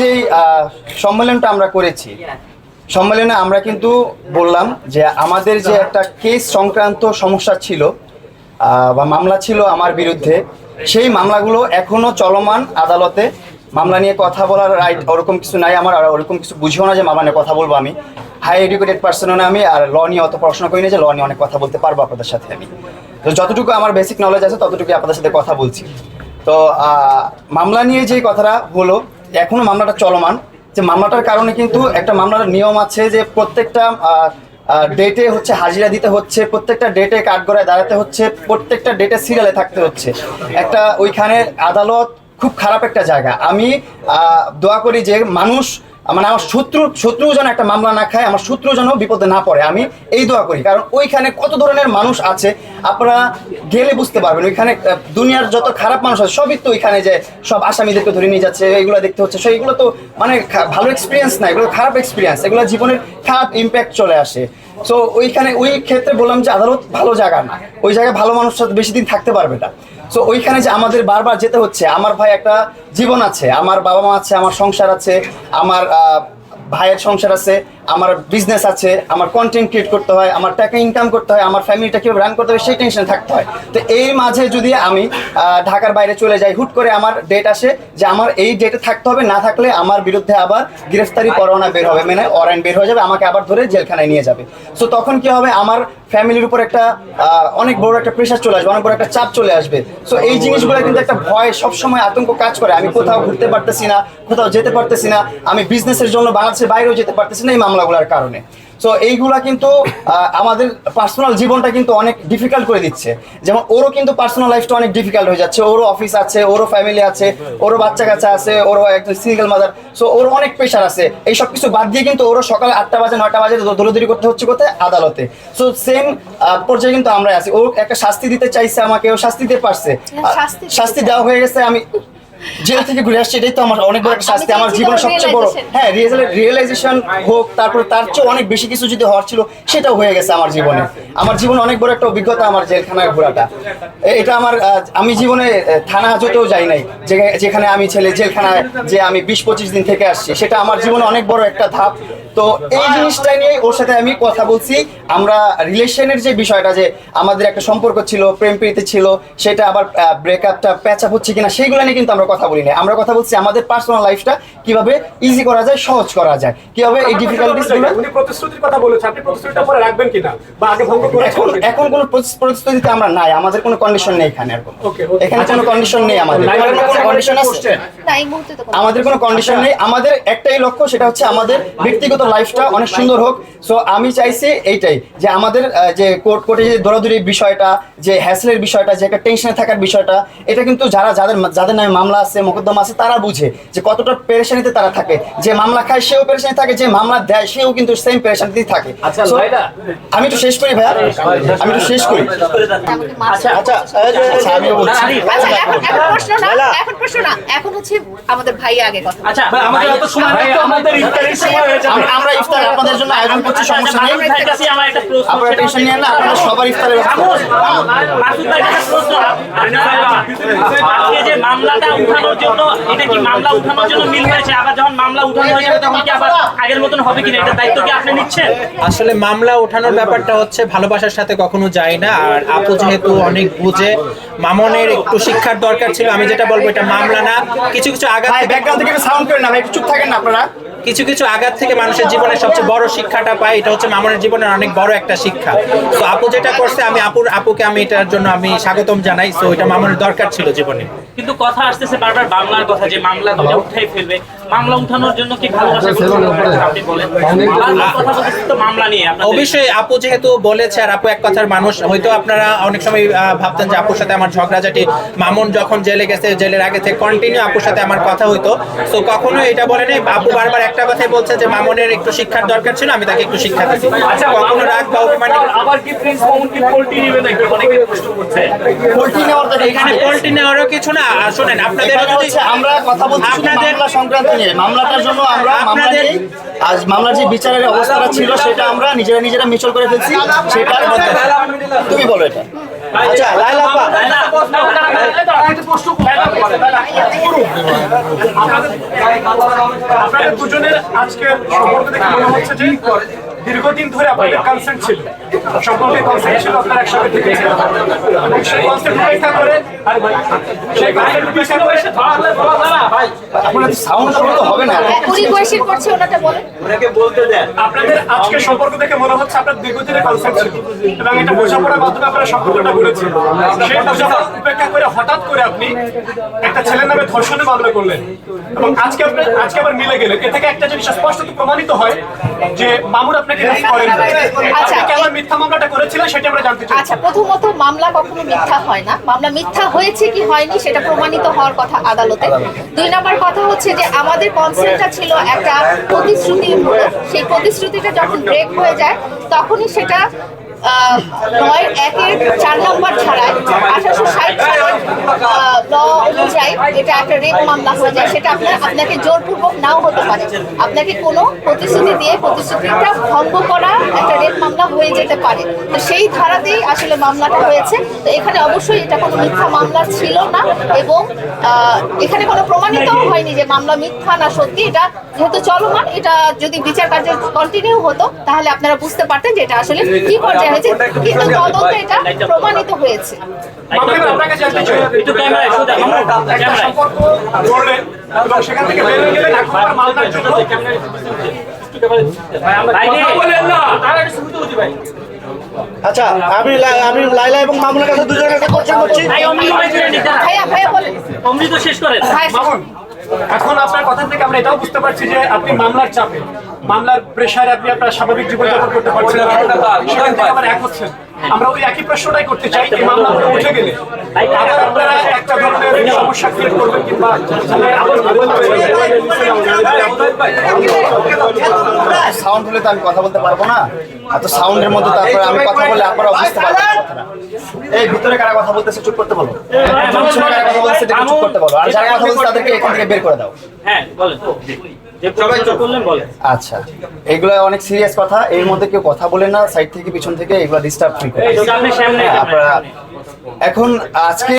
যে সম্মেলনটা আমরা করেছি, সম্মেলনে আমরা কিন্তু বললাম যে আমাদের যে একটা কেস সংক্রান্ত সমস্যা ছিল বা মামলা ছিল আমার বিরুদ্ধে, সেই মামলাগুলো এখনও চলমান আদালতে। মামলা নিয়ে কথা বলার রাইট ওরকম কিছু নাই আমার, আর ওরকম কিছু বুঝিও না যে মামলা নিয়ে কথা বলব আমি। হাই এডুকেটেড পার্সনও না আমি, আর ল নিয়ে অত পড়াশোনা করি না যে ল নিয়ে অনেক কথা বলতে পারব আপনাদের সাথে আমি। তো যতটুকু আমার বেসিক নলেজ আছে ততটুকু আপনাদের সাথে কথা বলছি। তো মামলা নিয়ে যে কথাটা হলো এখনও মামলাটা চলমান, যে মামলাটার কারণে কিন্তু একটা মামলার নিয়ম আছে যে প্রত্যেকটা ডেটে হচ্ছে হাজিরা দিতে হচ্ছে, প্রত্যেকটা ডেটে কাঠগড়ায় দাঁড়াতে হচ্ছে, প্রত্যেকটা ডেটে সিরিয়ালে থাকতে হচ্ছে। একটা ওইখানে আদালত খুব খারাপ একটা জায়গা। আমি দোয়া করি যে মানুষ মানে আমার শত্রু শত্রু যেন একটা মামলা না খায়, আমার শত্রু যেন বিপদে না পড়ে, আমি এই দোয়া করি। কারণ ওইখানে কত ধরনের মানুষ আছে, আপনারা গেলে বুঝতে পারবেন, ওইখানে দুনিয়ার যত খারাপ মানুষ আছে, সবই তো ওইখানে যে সব আসামিদেরকে ধরে নিয়ে যাচ্ছে, এগুলো দেখতে হচ্ছে সেইগুলো তো মানে ভালো এক্সপিরিয়েন্স না, এগুলো খারাপ এক্সপিরিয়েন্স এগুলো জীবনের খারাপ ইম্প্যাক্ট চলে আসে। সো ওইখানে, ওই ক্ষেত্রে বললাম যে আদালত ভালো জায়গা না। ওই জায়গায় ভালো মানুষ বেশি দিন থাকতে পারবে না। তো ওইখানে যে আমাদের বারবার যেতে হচ্ছে, আমার ভাই একটা জীবন আছে, আমার বাবা মা আছে, আমার সংসার আছে, আমার ভাইয়ের সংসার আছে আমার বিজনেস আছে, আমার কন্টেন্ট ক্রিয়েট করতে হয়, আমার টাকা ইনকাম করতে হয়, আমার ফ্যামিলিটা কীভাবে রান করতে হয় সেই টেনশনে থাকতে হয়। তো এই মাঝে যদি আমি ঢাকার বাইরে চলে যাই, হুট করে আমার ডেট আসে যে আমার এই ডেটে থাকতে হবে, না থাকলে আমার বিরুদ্ধে আবার গ্রেফতারি পরোয়ানা বের হবে মানে ওয়ারেন্ট বের হয়ে যাবে, আমাকে আবার ধরে জেলখানায় নিয়ে যাবে। সো তখন কি হবে? আমার ফ্যামিলির উপর একটা অনেক বড় একটা প্রেশার চলে আসবে, অনেক বড় একটা চাপ চলে আসবে। সো এই জিনিসগুলো কিন্তু একটা ভয় সবসময় আতঙ্ক কাজ করে। আমি কোথাও ঘুরতে পারতেছি না, কোথাও যেতে পারতেছি না, আমি বিজনেসের জন্য বাংলাদেশের বাইরেও যেতে পারতেছি না, এই মামলাগুলোর কারণে। সো এইগুলা কিন্তু আমাদের পার্সোনাল জীবনটা কিন্তু অনেক ডিফিকাল্ট করে দিচ্ছে। যেমন ওরও কিন্তু পার্সোনাল লাইফটা অনেক ডিফিকাল্ট হয়ে যাচ্ছে। ওরও অফিস আছে ওরও ফ্যামিলি আছে ওরও বাচ্চা কাচ্চা আছে ওরও একজন সিঙ্গেল মাদার সো ওর অনেক প্রেশার আছে। এই সব কিছু বাদ দিয়ে কিন্তু ওরও সকাল আটটা বাজে নয়টা বাজে দৌড়দৌড়ি করতে হচ্ছে কোথায়? আদালতে। সো সেম পর্যায়ে কিন্তু আমরা আছি। ও একটা শাস্তি দিতে চাইছে আমাকে ও শাস্তি দিতে পারছে। শাস্তি শাস্তি দেওয়া হয়ে গেছে আমি জেল থেকে ঘুরে আসছে এটাই তো আমার অনেক বড় একটা শাস্তি আমার জীবনের সবচেয়ে বড়। হ্যাঁ রিয়েলাইজেশন হোক তারপর তার চেয়ে অনেক বেশি কিছু যদি হওয়ার ছিল সেটাও হয়ে গেছে আমার জীবনে। আমার জীবনে অনেক বড় একটা অভিজ্ঞতা আমার জেলখানায় ঘোরাটা। এটা আমার আমি জীবনে থানা হাজতেও যাই নাই যেখানে আমি ছেলে জেলখানায় যে আমি বিশ পঁচিশ দিন থেকে আসছি সেটা আমার জীবনে অনেক বড় একটা ধাপ। তো এই জিনিসটা নিয়ে ওর সাথে আমি কথা বলছি। আমরা রিলেশনের যে বিষয়টা যে আমাদের একটা সম্পর্ক ছিল প্রেম প্রীতি ছিল সেটা আবার ব্রেকআপটা প্যাচআপ হচ্ছে কিনা সেইগুলো নিয়ে কিন্তু আমরা কথা বলি না আমরা কথা বলছি আমাদের পার্সোনাল লাইফটা কীভাবে ইজি করা যায় সহজ করা যায় কীভাবে এই ডিফিকাল্টিস উনি প্রতিশ্রুতির কথা বলেছেন আপনি প্রতিশ্রুতিটা পরে রাখবেন কিনা? বা আগে ভঙ্গ করে এখন এখন কোনো প্রতি- পরিস্থিতিতে আমরা নাই আমাদের কোনো কন্ডিশন নেই এখানে আর কোনো। এখানে কোনো কন্ডিশন নেই আমাদের। কোনো কন্ডিশন আছে? করছেন। না এই মুহূর্তে তো আমাদের কোনো কন্ডিশন নেই। আমাদের একটাই লক্ষ্য সেটা হচ্ছে আমাদের ব্যক্তিগত লাইফটা অনেক সুন্দর হোক। সো আমি চাইছি এইটাই যে আমাদের যে কোর্ট কোর্টে যে দৌড়াদৌড়ির বিষয়টা যে হ্যাসেলের বিষয়টা যে একটা টেনশনে থাকার বিষয়টা এটা কিন্তু যারা যাদের যাদের নামে মামলা আছে মোকদ্দমা আছে তারা বুঝে যে কতটা পেরেশানিতে তারা থাকে। যে মামলা খায় সেও পেরেশানি থাকে যে মামলা দেয় সেও কিন্তু সেম পেরেশানিতেই থাকে। আচ্ছা, আমি একটু শেষ করি ভাইয়া? আমি একটু শেষ করি। আচ্ছা। আচ্ছা আচ্ছা আমিও বলছি। আচ্ছা এখন এখন প্রশ্ন না এখন প্রশ্ন না এখন হচ্ছে আমাদের ভাই আগে কথা আচ্ছা আমাদের এত সময় ভাই, আমাদের ইফতারের সময় হয়ে যাবে। আমরা- আমরা ইফতার আপনাদের জন্য আয়োজন করছি সমস্যা নেই। মাসুদ কাছে আমার একটা প্রশ্ন আপনারা টেনশন হচ্ছে- না আপনাদের সবার ইফতারের ব্যবস্থা মামুন, করছি। মামুন, মাসুদ ভাইয়ের কাছে প্রশ্ন। আজকে যে মামলাটা উঠানোর জন্য এটা কি মামলা উঠানোর জন্য মিল হয়েছে? আবার যখন মামলা উঠানো হয়ে যাবে তখন কি আবার আগের মতন হবে কিনা? এটা দায়িত্ব কি আপনি নিচ্ছেন? আসলে মামলা ওঠানোর ব্যাপারটা হচ্ছে ভালোবাসার সাথে কখনো যায় না। আর আপু যেহেতু অনেক বুঝে মামনের একটু শিক্ষার দরকার ছিল আমি যেটা বলব এটা মামলা না। কিছু কিছু কিছু ভাই ব্যাকগ্রাউন্ড থেকে সাউন্ড করেন না ভাই একটু চুপ থাকেন না আপনারা। কিছু কিছু আঘাত থেকে মানুষের জীবনের সবচেয়ে বড় শিক্ষাটা পায় এটা হচ্ছে মামনের জীবনের অনেক বড় একটা শিক্ষা। তো আপু যেটা করছে আমি আপুর আপুকে আমি এটার জন্য আমি স্বাগতম জানাই। তো এটা মামনের দরকার ছিল জীবনে। কিন্তু কথা আসতেছে বারবার মামলার কথা যে মামলা দুটো উঠাই ফেলবে। মামলা উঠানোর জন্য কি ভালোবাসা আপনি বলেন। তো মামলা নিয়ে অবশ্যই আপু যেহেতু বলেছে আর আপু এক কথার মানুষ হয়তো আপনারা অনেক সময় আহ, ভাবতেন যে আপুর সাথে আমার ঝগড়াঝাটি। মামুন যখন জেলে গেছে জেলের আগে থেকে কন্টিনিউ আপুর সাথে আমার কথা হইতো। তো কখনো এটা বলে নাই। আপু বারবার একটা কথাই বলছে যে মামুনের একটু শিক্ষার দরকার ছিল আমি তাকে একটু শিক্ষা দিচ্ছি আচ্ছা কখনো রাগ বা অভিমানী আবার- আবার কি প্রিন্স মামুন কি পোল্ট্রি নেবে অনেকে প্রশ্ন করছে। পোল্ট্রি নেওয়ার তো এখানে পোল্ট্রি নেওয়ারও কিছু না। শোনেন আপনাদের হচ্ছে আমরা কথা বলছি আপনাদের- সংক্রান্ত নিয়ে। মামলাটার জন্য আমরা আপনাদের- আজ মামলার যে বিচারের অবস্থাটা ছিল সেটা আমরা নিজেরা নিজেরা মিচল করে ফেলছি। সেটার মধ্যে তুমি বলো এটা। আচ্ছা লাইলা আপা আপনাদের দুজনের আজকের সম্পর্ক দেখে মনে হচ্ছে যে দীর্ঘদিন ধরে আপনাদের কনসেন্ট ছিল। সম্পর্কে কনসেন্ট ছিল আপনারা একসাথে থেকেছেন সেই কনসেন্ট উপেক্ষা করে সেই কনসেন্ট উপেক্ষা করে আপনার আপনাদের সম্পর্ক দেখে মনে হচ্ছে আপনার দীর্ঘদিনের কনসেপ্ট ছিল। এবং এটা বোঝাপড়ার মাধ্যমে আপনারা সম্পর্কটা করেছেন সেই বোঝাপড়া উপেক্ষা করে হঠাৎ করে আপনি একটা ছেলের নামে ধর্ষণের মামলা করলেন। এবং আজকে আপনি আজকে আবার মিলে গেলেন। এ থেকে একটা জিনিস স্পষ্টত প্রমাণিত হয় যে মামুর আপনাকে করেন আচ্ছা, কেন মিথ্যা মামলাটা করেছিলেন সেটা আমরা জানতে চাই আচ্ছা প্রথমত মামলা কখনো মিথ্যা হয় না। মামলা মিথ্যা হয়েছে কি হয়নি সেটা প্রমাণিত হওয়ার কথা আদালতে। দুই নম্বর কথা হচ্ছে যে আমাদের কনসেপ্টটা ছিল একটা প্রতিশ্রুতিমূলক। সেই প্রতিশ্রুতিটা যখন ব্রেক হয়ে যায় তখনই সেটা নয়, একের চার নম্বর ছাড়ায় আঠারোশো ষাট সালের ল অনুযায়ী এটা একটা রেপ মামলা হয়ে যায়, সেটা আপনার আপনাকে জোরপূর্বক নাও হতে পারে। আপনাকে কোনো প্রতিশ্রুতি দিয়ে প্রতিশ্রুতিটা ভঙ্গ করা একটা রেপ মামলা হয়ে যেতে পারে। তো সেই ধারাতেই আসলে মামলাটা হয়েছে। তো এখানে অবশ্যই এটা কোনো মিথ্যা মামলা ছিল না এবং এখানে কোনো প্রমাণিত হয়নি যে মামলা মিথ্যা না সত্যি। এটা যেহেতু চলমান, এটা যদি বিচার কার্য কন্টিনিউ হতো, তাহলে আপনারা বুঝতে পারতেন যে এটা আসলে কি পর্যায়ে কিন্তু তদন্তে এটা প্রমাণিত হয়েছে। সেখান থেকে বের হয়ে গেলেন এখন জন্য। আচ্ছা আমি আমি লাইলা এবং মামুনের কাছে দুজনের কাছে কোশ্চেন করছি। অমৃত শেষ করেন। এখন আপনার কথা থেকে আমরা এটাও বুঝতে পারছি যে আপনি মামলার চাপে। মামলার প্রেশারে আপনি আপনার স্বাভাবিক জীবনযাপন করতে পারছেন না। আবার এক হচ্ছেন। আমরা ওই একই প্রশ্নটাই করতে চাই এই মামলা উঠে গেলে। আবার আপনারা একটা ধরনের সমস্যা ক্রিয়েট করবেন কিংবা সাউন্ড হলে তো আমি কথা বলতে পারব না। এত সাউন্ডের মধ্যে তারপরে আমি কথা বললে আপনারা বুঝতে পারবেন এই ভিতরে কারা কথা বলতেছে চুপ করতে বলো। কারা কথা বলতেছে চুপ করতে বলো। আর যারা কথা বলছে তাদেরকে এখান থেকে বের করে দাও। হ্যাঁ বলেন। আচ্ছা। এগুলো অনেক সিরিয়াস কথা। এর মধ্যে কেউ কথা বলে না সাইড থেকে পিছন থেকে এগুলো ডিস্টার্ব ফ্রি করে। আপনারা এখন আজকে